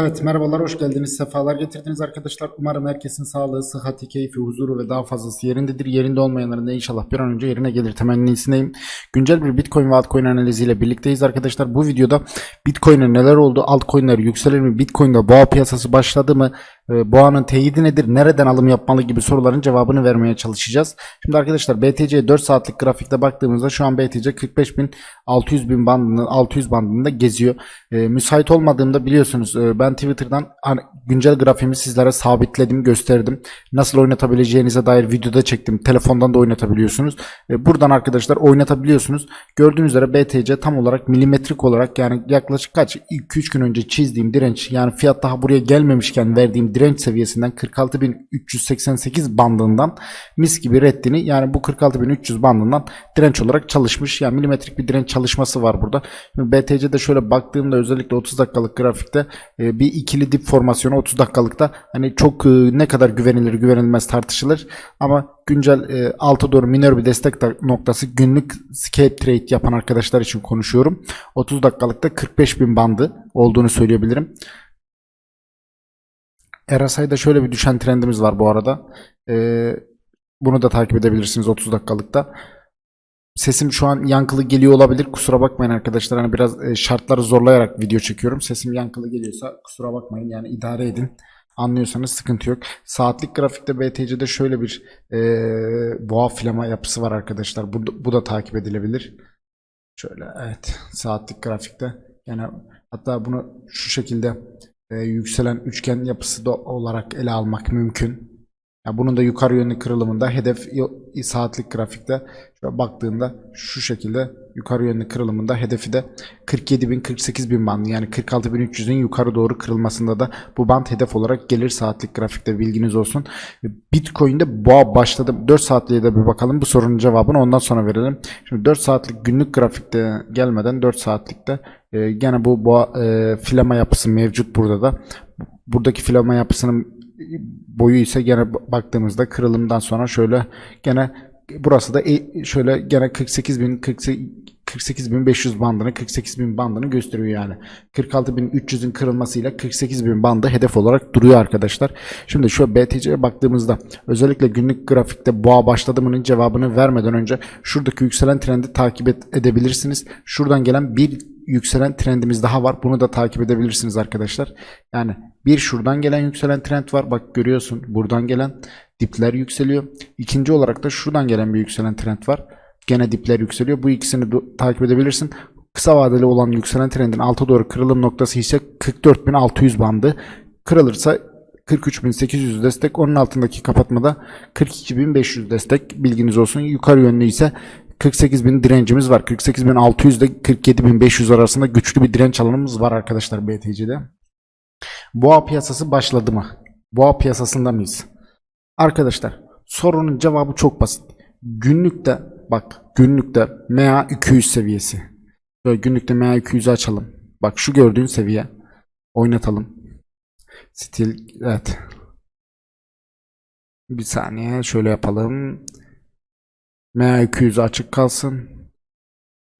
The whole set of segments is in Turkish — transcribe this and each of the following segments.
Evet merhabalar hoş geldiniz. Sefalar getirdiniz arkadaşlar. Umarım herkesin sağlığı sıhhati keyfi huzuru ve daha fazlası yerindedir. Yerinde olmayanların da inşallah bir an önce yerine gelir. Temennisindeyim güncel bir bitcoin ve altcoin analiziyle birlikteyiz arkadaşlar. Bu videoda bitcoin'e neler oldu altcoin'ler yükselir mi bitcoin'de boğa piyasası başladı mı boğanın teyidi nedir nereden alım yapmalı gibi soruların cevabını vermeye çalışacağız şimdi arkadaşlar BTC 4 saatlik grafikte baktığımızda şu an BTC 45.600 bin bandını 600 bandında geziyor e, müsait olmadığımda biliyorsunuz e, ben Twitter'dan güncel grafiğimi sizlere sabitledim, gösterdim. Nasıl oynatabileceğinize dair videoda çektim. Telefondan da oynatabiliyorsunuz. E, buradan arkadaşlar oynatabiliyorsunuz. Gördüğünüz üzere BTC tam olarak milimetrik olarak yani yaklaşık kaç 2-3 gün önce çizdiğim direnç yani fiyat daha buraya gelmemişken verdiğim direnç seviyesinden 46.388 bandından mis gibi reddini yani bu 46.300 bandından direnç olarak çalışmış. Yani milimetrik bir direnç çalışması var burada. Şimdi BTC'de şöyle baktığımda özellikle 30 dakikalık grafikte e, bir ikili dip formasyonu 30 dakikalıkta hani çok e, ne kadar güvenilir güvenilmez tartışılır ama güncel e, alta doğru minor bir destek noktası günlük scalp trade yapan arkadaşlar için konuşuyorum. 30 dakikalıkta 45 bin bandı olduğunu söyleyebilirim. RSI'da şöyle bir düşen trendimiz var bu arada. E, bunu da takip edebilirsiniz 30 dakikalıkta. Sesim şu an yankılı geliyor olabilir. Kusura bakmayın arkadaşlar. Hani biraz e, şartları zorlayarak video çekiyorum. Sesim yankılı geliyorsa kusura bakmayın. Yani idare edin. Anlıyorsanız sıkıntı yok. Saatlik grafikte BTC'de şöyle bir e, boğa filama yapısı var arkadaşlar. Bu, bu da takip edilebilir. Şöyle evet. Saatlik grafikte. Yani hatta bunu şu şekilde yükselen üçgen yapısı da olarak ele almak mümkün. Ya bunun da yukarı yönlü kırılımında hedef saatlik grafikte şöyle baktığında şu şekilde yukarı yönlü kırılımında hedefi de 47.000 48.000 bandı yani 46.300'ün yukarı doğru kırılmasında da bu band hedef olarak gelir saatlik grafikte bilginiz olsun. Bitcoin'de boğa başladı. 4 saatliğe de bir bakalım bu sorunun cevabını ondan sonra verelim. Şimdi 4 saatlik günlük grafikte gelmeden 4 saatlikte e, gene bu boğa e, filama yapısı mevcut burada da. Buradaki filama yapısının boyu ise gene baktığımızda kırılımdan sonra şöyle gene burası da e- şöyle gene 48 48.500 bandını 48.000 bandını gösteriyor yani. 46.300'ün kırılmasıyla 48.000 bandı hedef olarak duruyor arkadaşlar. Şimdi şu BTC'ye baktığımızda özellikle günlük grafikte boğa başladı cevabını vermeden önce şuradaki yükselen trendi takip edebilirsiniz. Şuradan gelen bir yükselen trendimiz daha var. Bunu da takip edebilirsiniz arkadaşlar. Yani bir şuradan gelen yükselen trend var. Bak görüyorsun buradan gelen dipler yükseliyor. İkinci olarak da şuradan gelen bir yükselen trend var. Gene dipler yükseliyor. Bu ikisini takip edebilirsin. Kısa vadeli olan yükselen trendin alta doğru kırılım noktası ise 44.600 bandı. Kırılırsa 43.800 destek. Onun altındaki kapatmada 42.500 destek. Bilginiz olsun. Yukarı yönlü ise 48.000 direncimiz var. 48.600 ile 47.500 arasında güçlü bir direnç alanımız var arkadaşlar BTC'de. Boğa piyasası başladı mı? Boğa piyasasında mıyız? Arkadaşlar sorunun cevabı çok basit. Günlükte bak günlükte MA 200 seviyesi. Böyle günlükte MA 200'ü açalım. Bak şu gördüğün seviye. Oynatalım. Stil evet. Bir saniye şöyle yapalım. MA 200 açık kalsın.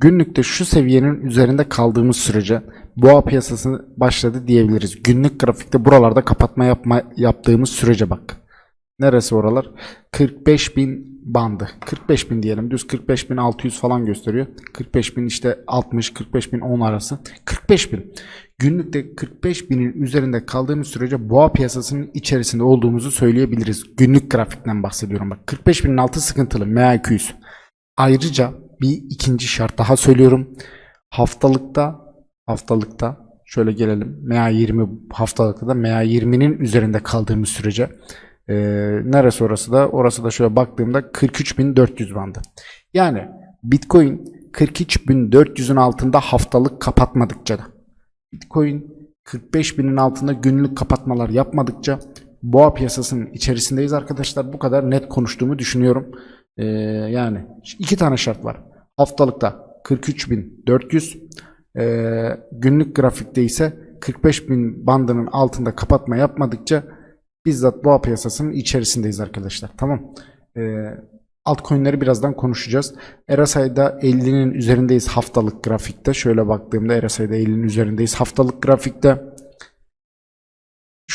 Günlükte şu seviyenin üzerinde kaldığımız sürece boğa piyasası başladı diyebiliriz. Günlük grafikte buralarda kapatma yapma yaptığımız sürece bak. Neresi oralar? 45.000 bandı. 45.000 diyelim. Düz 45.600 falan gösteriyor. 45.000 işte 60, 45.010 arası. 45.000. Günlükte 45.000'in üzerinde kaldığımız sürece boğa piyasasının içerisinde olduğumuzu söyleyebiliriz. Günlük grafikten bahsediyorum. Bak 45.000'in altı sıkıntılı. MA200. Ayrıca bir ikinci şart daha söylüyorum. Haftalıkta haftalıkta şöyle gelelim. MA20 haftalıkta da MA20'nin üzerinde kaldığımız sürece ee, neresi orası da? Orası da şöyle baktığımda 43.400 bandı. Yani Bitcoin 43.400'ün altında haftalık kapatmadıkça da Bitcoin 45.000'in altında günlük kapatmalar yapmadıkça boğa piyasasının içerisindeyiz arkadaşlar. Bu kadar net konuştuğumu düşünüyorum. Ee, yani iki tane şart var. Haftalıkta 43.400 ee, günlük grafikte ise 45.000 bandının altında kapatma yapmadıkça bizzat boğa piyasasının içerisindeyiz arkadaşlar. Tamam. Ee, altcoin'leri birazdan konuşacağız. RSI'da 50'nin üzerindeyiz haftalık grafikte. Şöyle baktığımda RSI'da 50'nin üzerindeyiz haftalık grafikte.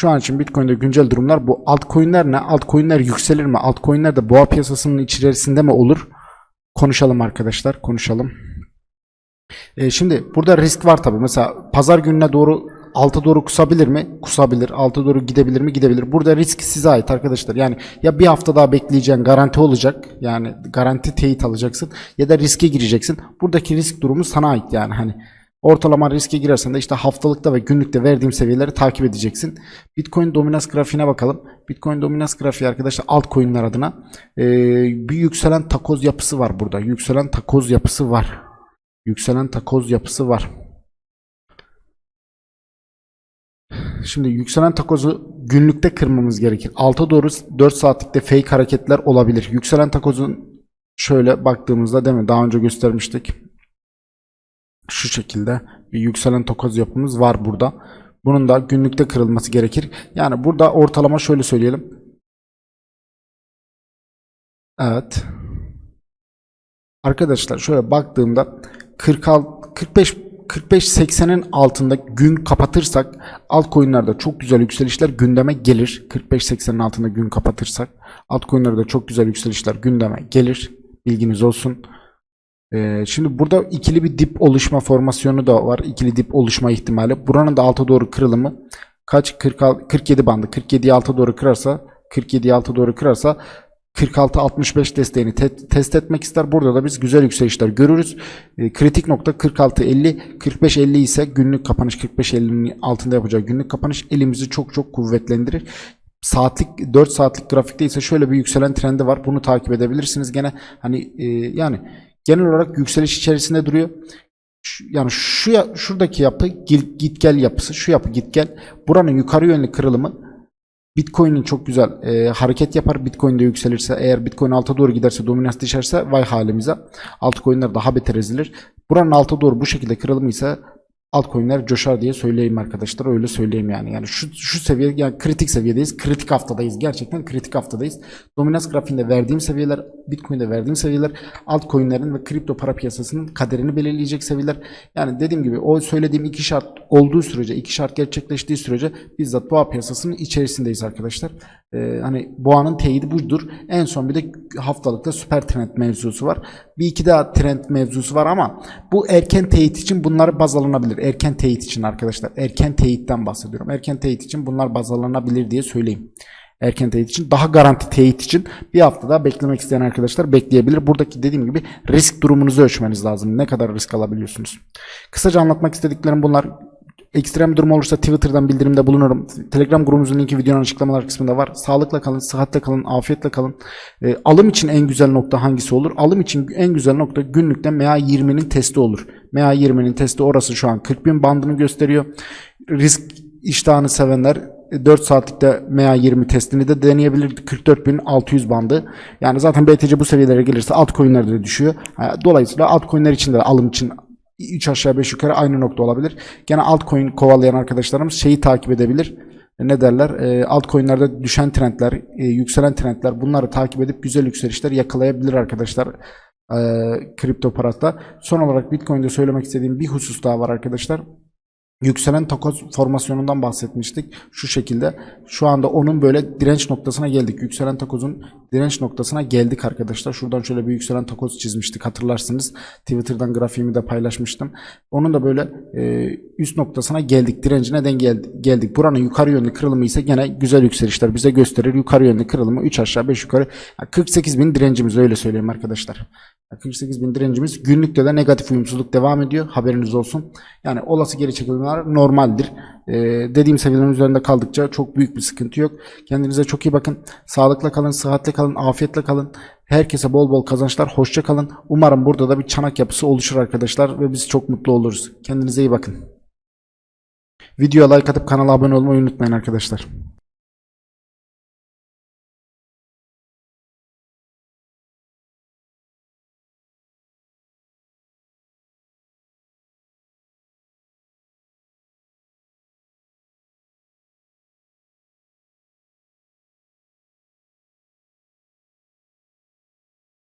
Şu an için Bitcoin'de güncel durumlar bu. Altcoin'ler ne? Altcoin'ler yükselir mi? Altcoin'ler de boğa piyasasının içerisinde mi olur? Konuşalım arkadaşlar, konuşalım. E, şimdi burada risk var tabii. Mesela pazar gününe doğru alta doğru kusabilir mi? Kusabilir. Alta doğru gidebilir mi? Gidebilir. Burada risk size ait arkadaşlar. Yani ya bir hafta daha bekleyeceğin garanti olacak. Yani garanti teyit alacaksın ya da riske gireceksin. Buradaki risk durumu sana ait yani hani ortalama riske girersen de işte haftalıkta ve günlükte verdiğim seviyeleri takip edeceksin. Bitcoin dominans grafiğine bakalım. Bitcoin dominans grafiği arkadaşlar altcoin'ler adına ee, bir yükselen takoz yapısı var burada. Yükselen takoz yapısı var. Yükselen takoz yapısı var. Şimdi yükselen takozu günlükte kırmamız gerekir. Alta doğru 4 saatlikte fake hareketler olabilir. Yükselen takozun şöyle baktığımızda değil mi? Daha önce göstermiştik. Şu şekilde bir yükselen takoz yapımız var burada. Bunun da günlükte kırılması gerekir. Yani burada ortalama şöyle söyleyelim. Evet. Arkadaşlar şöyle baktığımda 46 45 45-80'in altında gün kapatırsak altcoin'lerde çok güzel yükselişler gündeme gelir. 45-80'in altında gün kapatırsak altcoin'lerde çok güzel yükselişler gündeme gelir. Bilginiz olsun. Ee, şimdi burada ikili bir dip oluşma formasyonu da var. İkili dip oluşma ihtimali. Buranın da alta doğru kırılımı kaç? 46, 47 bandı. 47'yi alta doğru kırarsa 47'yi alta doğru kırarsa 46-65 desteğini te- test etmek ister. Burada da biz güzel yükselişler görürüz. E, kritik nokta 46-50, 45-50 ise günlük kapanış 45-50'nin altında yapacağı günlük kapanış elimizi çok çok kuvvetlendirir. Saatlik 4 saatlik grafikte ise şöyle bir yükselen trendi var. Bunu takip edebilirsiniz. Gene hani e, yani genel olarak yükseliş içerisinde duruyor. Yani şu şuradaki yapı git gel yapısı, şu yapı git gel. Buranın yukarı yönlü kırılımı Bitcoin'in çok güzel e, hareket yapar. Bitcoin de yükselirse eğer Bitcoin alta doğru giderse dominans düşerse vay halimize. Altcoin'ler daha beter ezilir. Buranın alta doğru bu şekilde kırılımı ise altcoin'ler coşar diye söyleyeyim arkadaşlar. Öyle söyleyeyim yani. Yani şu, şu seviye yani kritik seviyedeyiz. Kritik haftadayız. Gerçekten kritik haftadayız. Dominans grafiğinde verdiğim seviyeler, Bitcoin'de verdiğim seviyeler altcoin'lerin ve kripto para piyasasının kaderini belirleyecek seviyeler. Yani dediğim gibi o söylediğim iki şart olduğu sürece, iki şart gerçekleştiği sürece bizzat boğa piyasasının içerisindeyiz arkadaşlar. Ee, hani boğanın teyidi budur. En son bir de haftalıkta süper trend mevzusu var. Bir iki daha trend mevzusu var ama bu erken teyit için bunlar baz alınabilir. Erken teyit için arkadaşlar. Erken teyitten bahsediyorum. Erken teyit için bunlar baz alınabilir diye söyleyeyim. Erken teyit için daha garanti teyit için bir hafta daha beklemek isteyen arkadaşlar bekleyebilir. Buradaki dediğim gibi risk durumunuzu ölçmeniz lazım. Ne kadar risk alabiliyorsunuz. Kısaca anlatmak istediklerim bunlar. Ekstrem bir durum olursa Twitter'dan bildirimde bulunurum. Telegram grubumuzun linki videonun açıklamalar kısmında var. Sağlıkla kalın, sıhhatle kalın, afiyetle kalın. E, alım için en güzel nokta hangisi olur? Alım için en güzel nokta günlükte MA20'nin testi olur. MA20'nin testi orası şu an 40.000 bandını gösteriyor. Risk iştahını sevenler 4 saatlikte MA20 testini de deneyebilir. 44.600 bandı. Yani zaten BTC bu seviyelere gelirse altcoin'ler de düşüyor. Dolayısıyla altcoin'ler için de alım için 3 aşağı 5 yukarı aynı nokta olabilir. Gene altcoin kovalayan arkadaşlarımız şeyi takip edebilir. Ne derler? E, altcoin'lerde düşen trendler, e, yükselen trendler bunları takip edip güzel yükselişler yakalayabilir arkadaşlar. E, kripto parada. Son olarak Bitcoin'de söylemek istediğim bir husus daha var arkadaşlar. Yükselen takoz formasyonundan bahsetmiştik. Şu şekilde. Şu anda onun böyle direnç noktasına geldik. Yükselen takozun direnç noktasına geldik arkadaşlar. Şuradan şöyle bir yükselen takoz çizmiştik hatırlarsınız. Twitter'dan grafiğimi de paylaşmıştım. Onun da böyle e, üst noktasına geldik. Direnci neden geldi, geldik? Buranın yukarı yönlü kırılımı ise gene güzel yükselişler bize gösterir. Yukarı yönlü kırılımı 3 aşağı 5 yukarı. Yani 48 bin direncimiz öyle söyleyeyim arkadaşlar. 48 bin direncimiz günlükte de negatif uyumsuzluk devam ediyor. Haberiniz olsun. Yani olası geri çekilmeler normaldir. Ee, dediğim seviyelerin üzerinde kaldıkça çok büyük bir sıkıntı yok. Kendinize çok iyi bakın. Sağlıkla kalın, sıhhatle kalın, afiyetle kalın. Herkese bol bol kazançlar. Hoşça kalın. Umarım burada da bir çanak yapısı oluşur arkadaşlar ve biz çok mutlu oluruz. Kendinize iyi bakın. Videoya like atıp kanala abone olmayı unutmayın arkadaşlar.